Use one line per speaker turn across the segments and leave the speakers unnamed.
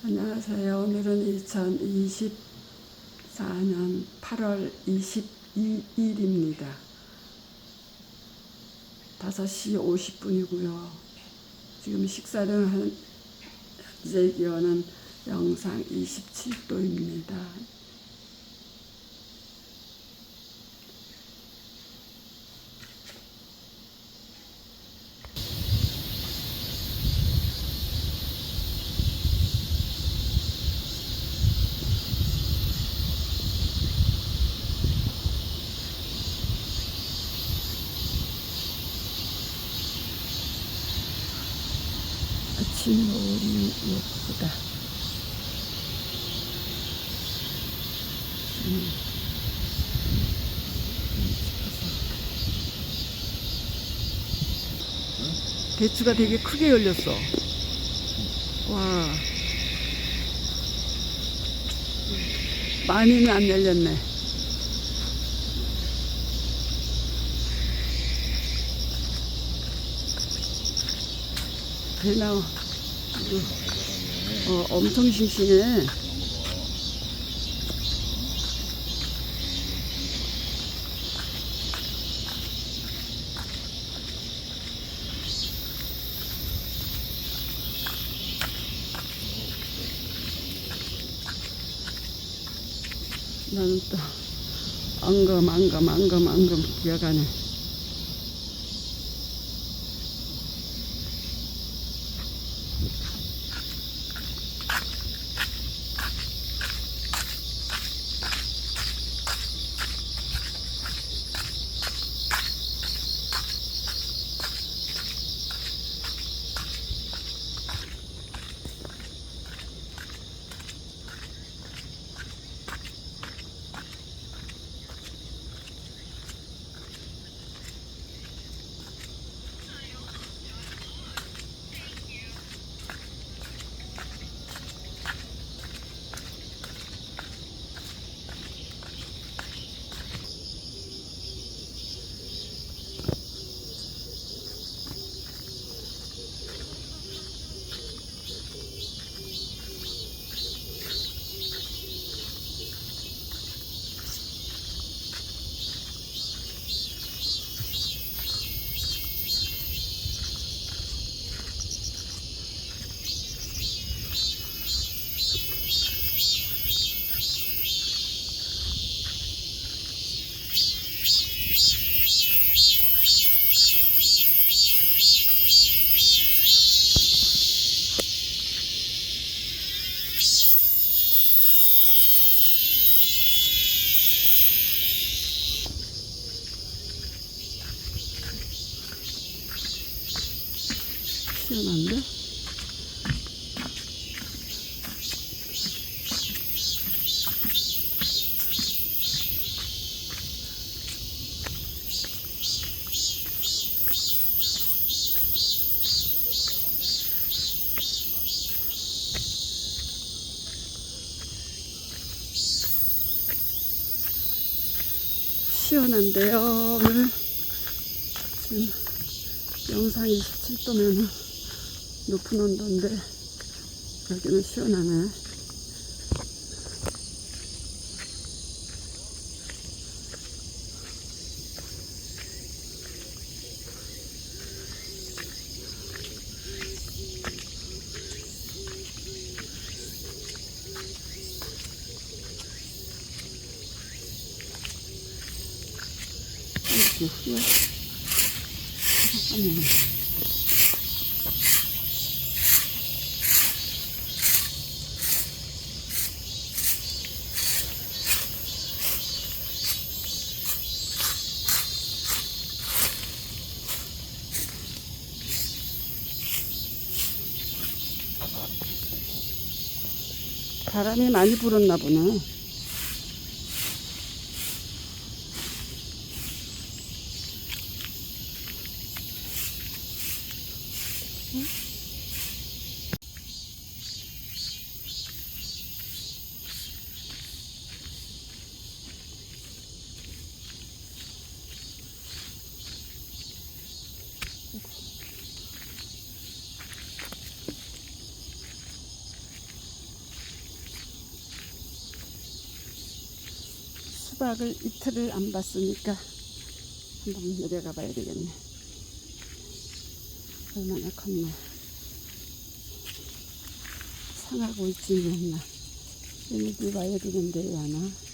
안녕하세요. 오늘은 2024년 8월 22일입니다. 5시 50분이고요. 지금 식사를 한 기온은 영상 27도입니다. 아침 노을이 예쁘다. 음. 대추가 되게 크게 열렸어. 와. 많이는 안 열렸네. 대나무. 어, 엄청 싱싱해. 나는 또 엉금 엉금 엉금 엉금 기어가네. 시원한데? 시원한데요, 오늘. 지금 영상 27도면은 높은 온도인데 여기는 시원하네. 이렇게 후에 아니 바람이 많이 불었나 보네. 수박을 이틀을 안 봤으니까 한번 내려가 봐야 되겠네. 얼마나 컸나. 상하고 있지는 않나. 얘네들 와야 되는데 왜안 와?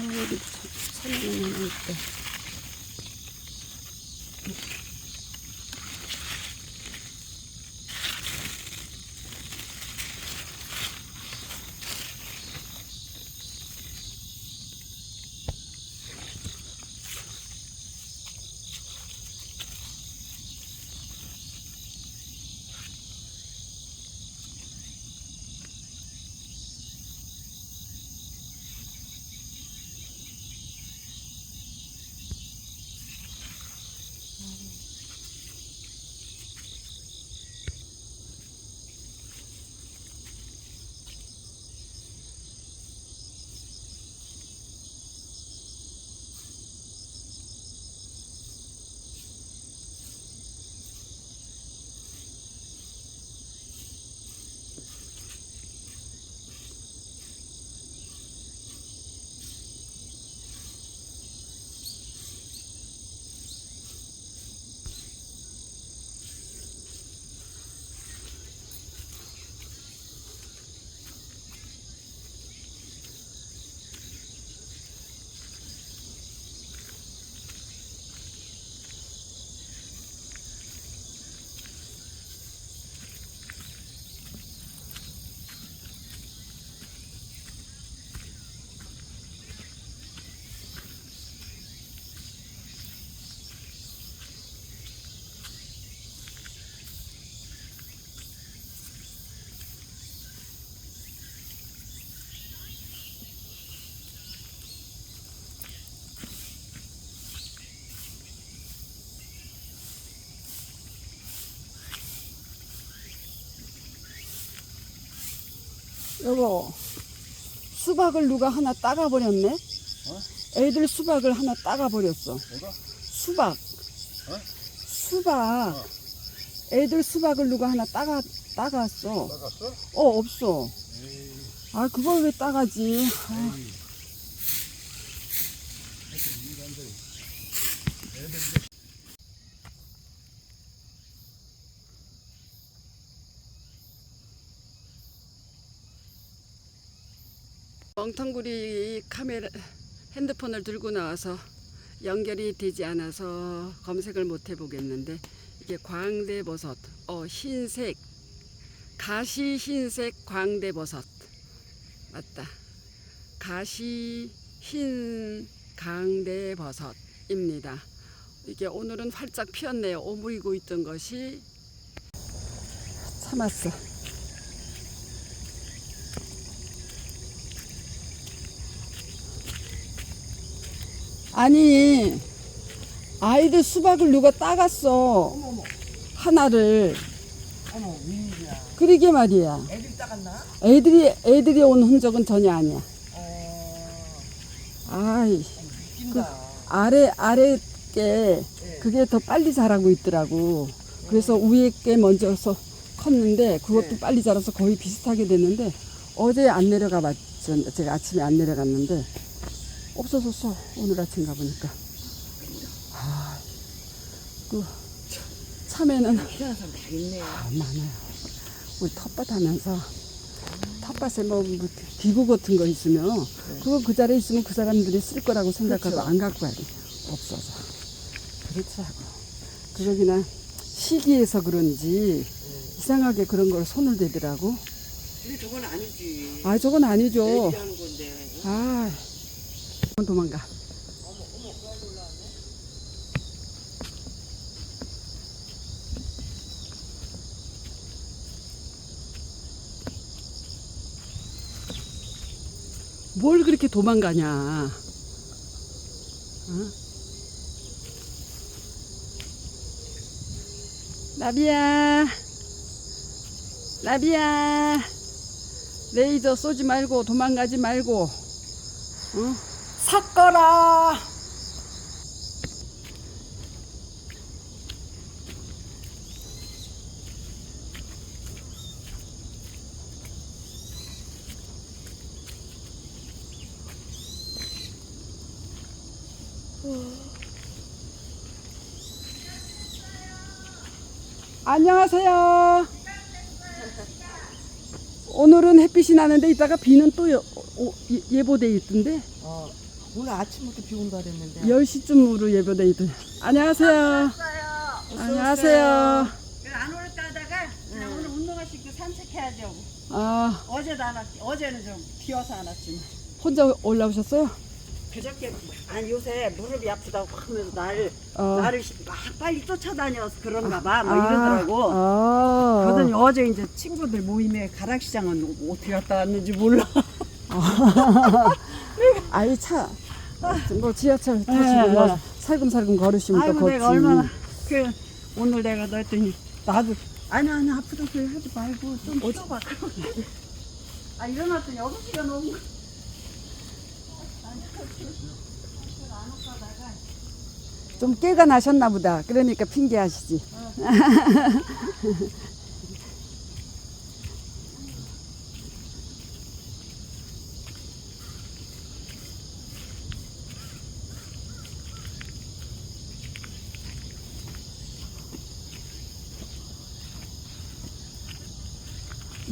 아, 여기 천연이 하나 있 Mm-hmm. 여보, 수박을 누가 하나 따가 버렸네? 애들 수박을 하나 따가 버렸어.
뭐가?
수박.
어?
수박.
어.
애들 수박을 누가 하나 따가 따갔어.
나갔어?
어 없어.
에이,
아 그걸 왜 따가지? 아,
에이. 하여튼 인간들. 애들
멍텅구리 카메라 핸드폰을 들고 나와서 연결이 되지 않아서 검색을 못 해보겠는데 이게 광대버섯, 어 흰색 가시 흰색 광대버섯 맞다. 가시 흰 강대버섯입니다. 이게 오늘은 활짝 피었네요. 오므리고 있던 것이 참았어. 아니 아이들 수박을 누가 따갔어?
어머 어머
하나를.
어머 웬일이야
그러게 말이야.
애들이 따갔나?
애들이 애들이 온 흔적은 전혀 아니야.
어.
아이
웃긴다.
아래 아래 게 그게 더 빨리 자라고 있더라고. 그래서 위에 게 먼저서 컸는데 그것도
네.
빨리 자라서 거의 비슷하게 됐는데 어제 안 내려가 봤죠 제가 아침에 안 내려갔는데 없어졌어 오늘 아침 가보니까 아, 그 참외는
희한한 사람 다 있네
아, 많아요. 우리 텃밭 하면서 텃밭에 뭐, 뭐 기구 같은 거 있으면 그거 그 자리에 있으면 그 사람들이 쓸 거라고 생각하고
그렇죠.
안 갖고 와야 돼. 없어서. 그렇더라고. 그러기나 시기에서 그런지 이상하게 그런 걸 손을 대더라고.
근데 저건 아니지
아, 저건 아니죠.
하는 건데
아, 도망가. 뭘 그렇게 도망가냐? 어? 나비야, 나비야, 레이저 쏘지 말고 도망가지 말고. 어? 삭거라. 안녕하세요. 오늘은 햇빛이 나는데 이따가 비는 또 예- 예보돼 있던데
어 오늘 아침부터 비 온다 그랬는데
10시쯤으로 예보돼 있던. 안녕하세요. 안녕하세요.
안 올까 하다가 그냥 오늘 운동하시고 산책해야죠.
아,
어제도 안 왔지. 어제는 좀 비어서 안 왔지만.
혼자 올라오셨어요?
그저께 아니 요새 무릎이 아프다고 하면서 나를
어.
나를 시- 막 빨리 쫓아다녀서 그런가 봐. 막 이러더라고.
아,
그러더니 어제 이제 친구들 모임에 가락시장은 어떻게 갔다 왔는지 몰라.
아이 차, 뭐 지하철
네,
타시고 뭐
네.
살금살금 걸으시면 또
아이고
걷지.
내가 얼마나 그 오늘 내가 너 했더니 나도 아니 아니 아프다 소리 하지 말고 좀 쉬어봐. 아 일어났더니 6시간 넘은 거.
좀 깨가 나셨나 보다. 그러니까 핑계하시지.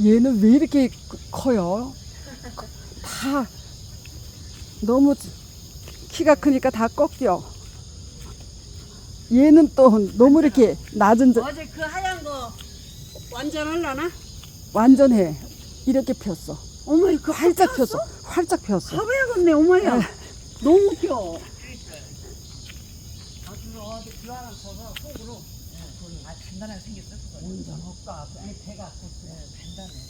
얘는 왜 이렇게 커요? 다 너무 키가 크니까 다 꺾여. 얘는 또 너무 이렇게 낮은 자-
어제 그 하얀 거 완전 할라나?
완전해 이렇게 폈어.
어머 그
활짝 폈어. 활짝 폈어.
가봐야겠네 어머야 너무 웃겨 아주 어디 비와랑 쳐서 속으로 아 단단하게 생겼어 그거 온전 없다 아니 배가 아팠어 단단해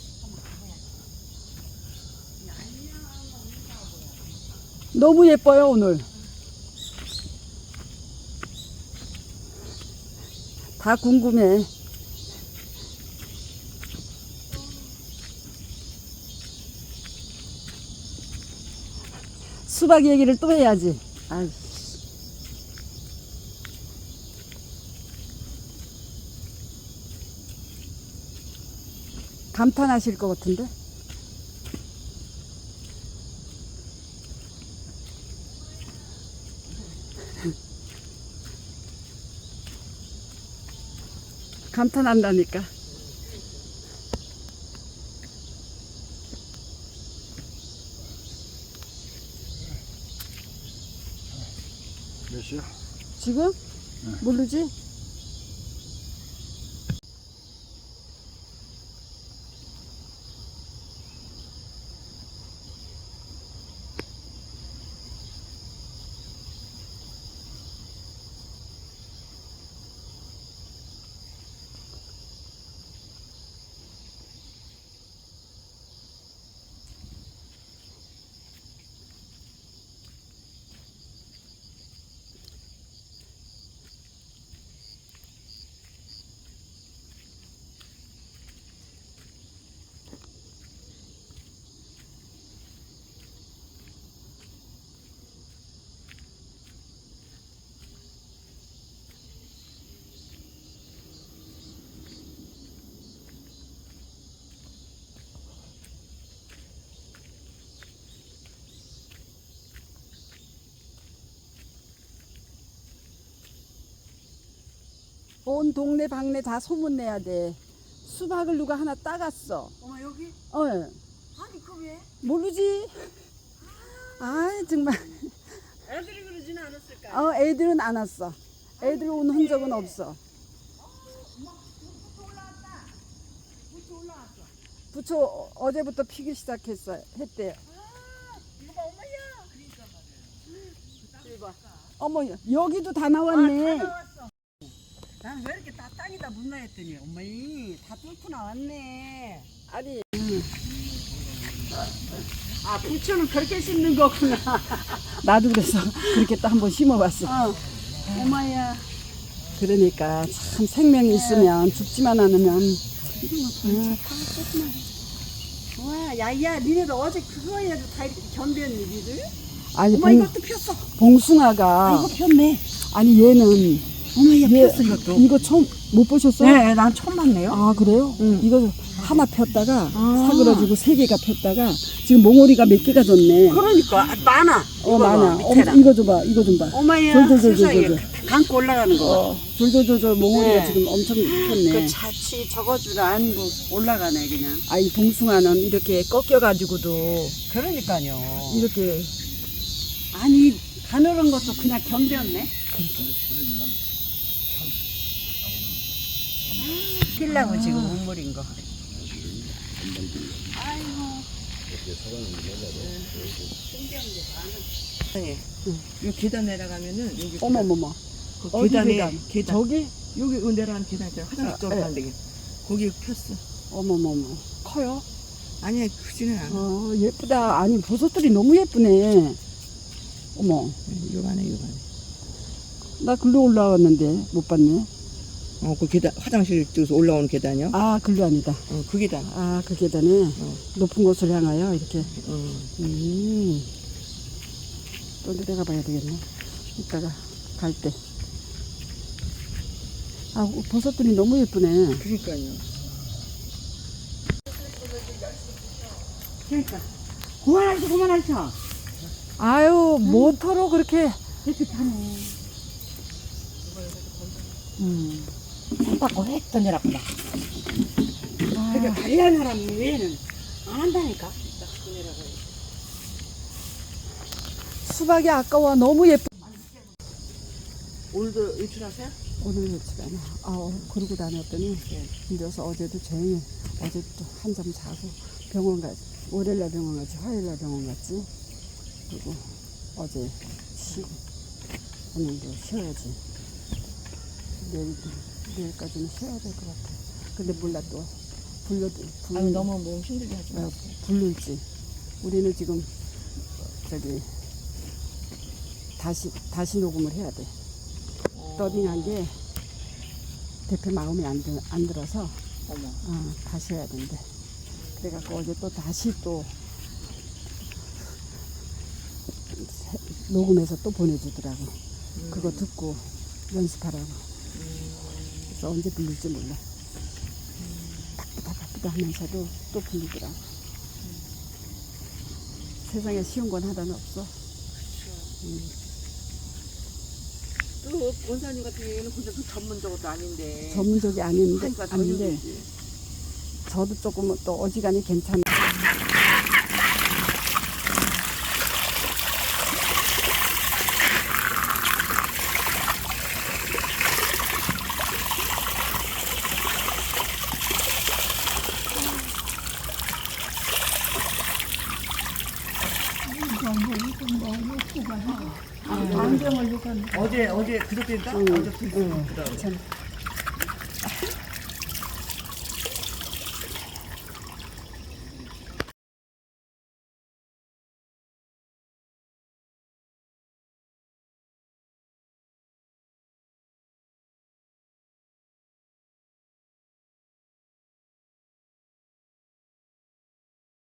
너무 예뻐요 오늘. 다 궁금해. 수박 얘기를 또 해야지. 아이. 감탄하실 것 같은데? 감탄한다니까.
몇 시야?
지금? 모르지? 온 동네 방네 다 소문내야 돼. 수박을 누가 하나 따갔어.
어머 여기?
어,
아니 그 왜?
모르지? 아 정말.
애들이 그러지는 않았을까?
어, 애들은 안 왔어. 애들 온 흔적은 없어. 부초 어- 어제부터 피기 시작했어. 했대.
이거 엄마야. 이봐.
어머, 여기도 다 나왔네.
나는 왜 이렇게 다 땅에다 묻나 했더니 어머니 다 뚫고 나왔네.
아니,
아 부추는 그렇게 씹는 거구나.
나도 그래서 그렇게 또 한번 심어봤어.
어. 엄마야.
그러니까 참 생명이 있으면 죽지만 않으면
와, 야야, 니네도 어제 그거에도 다 이렇게 견뎠니, 니들?
아니
엄마
봉,
이것도 폈어.
봉숭아가
이거 폈네.
아니 얘는
얘 폈어 이것도.
이거 처음 못 보셨어요?
네, 난 처음 봤네요.
아 그래요?
응.
이거 하나 폈다가
아.
사그러지고 세 개가 폈다가 지금 몽오리가 몇 개가 졌네.
그러니까 아, 많아.
어
이거
많아.
봐,
어. 이거 줘봐. 이거 좀 봐. 졸졸졸졸
세상에
졸졸.
감고 올라가는 거.
어, 졸졸졸졸 몽오리가
네.
지금 엄청 폈네.
그 자치 저거줄 아니고 올라가네 그냥.
아 이 봉숭아는 이렇게 꺾여가지고도
그러니까요.
이렇게
아니 가늘은 것도 그냥 견뎠네. 필라고 지금 우물인 거. 아이고. 이 계단 내려가면은 여기
어머머머.
그
어디
계단에
계단?
계단.
저기?
여기 그 내려가는 계단 있잖아. 화장실
아,
쪽으로
예.
가는 데 거기 폈어.
어머머머. 커요?
아니야 크지는 않아.
어, 예쁘다. 아니, 버섯들이 너무 예쁘네. 어머,
요만해 요만해.
나 글로 올라왔는데 못 봤네.
어, 그 계단 화장실 쪽에서 올라오는 계단이요?
아, 글로 아니다.
어, 그 계단.
아, 그 계단에 높은 곳을 향하여 이렇게.
어.
음. 또 내려가 봐야 되겠네. 이따가 갈 때. 아, 버섯들이 너무 예쁘네.
그러니까요. 그러니까 그만하셔 그만하셔.
아유, 모터로 그렇게.
깨끗하네.
음.
손바꿔 획 던져놨구나. 그러니까 관리하는 사람 외에는 안 한다니까.
수박이 아까워. 너무 예쁘.
오늘도 일출하세요?
오늘 와. 아, 어, 그러고 다녔더니 힘들어서 어제도 종일 어제 또 한 잠 자고 병원 갔 월요일날 병원 갔지 화요일날 병원 갔지 그리고 어제 쉬고 오늘도 쉬어야지 내일 내일까지는 쉬어야 될 것 같아 근데 몰라 또 불러 불
아니 너무 몸 힘들게 하지 마.
어, 부를지 우리는 지금 저기 다시 다시 녹음을 해야 돼 더빙한 게 대표 마음에 안, 들, 안 들어서
어머.
어, 다시 해야 된대. 그래갖고 어제 또 다시 또 세- 녹음해서 또 보내주더라고. 그거 듣고 연습하라고. 그래서 언제 부를지 몰라. 바쁘다 바쁘다 하면서도 또 부르더라고. 세상에 쉬운 건 하나는 없어.
또 원사님 같은 경우에는 그저 그 전문적으로도 아닌데.
전문적이 아닌데
하니까 더
아닌데
힘들지.
저도 조금 또 어지간히 괜찮아.
어제 어제 그저께인가? 어제
괜찮아.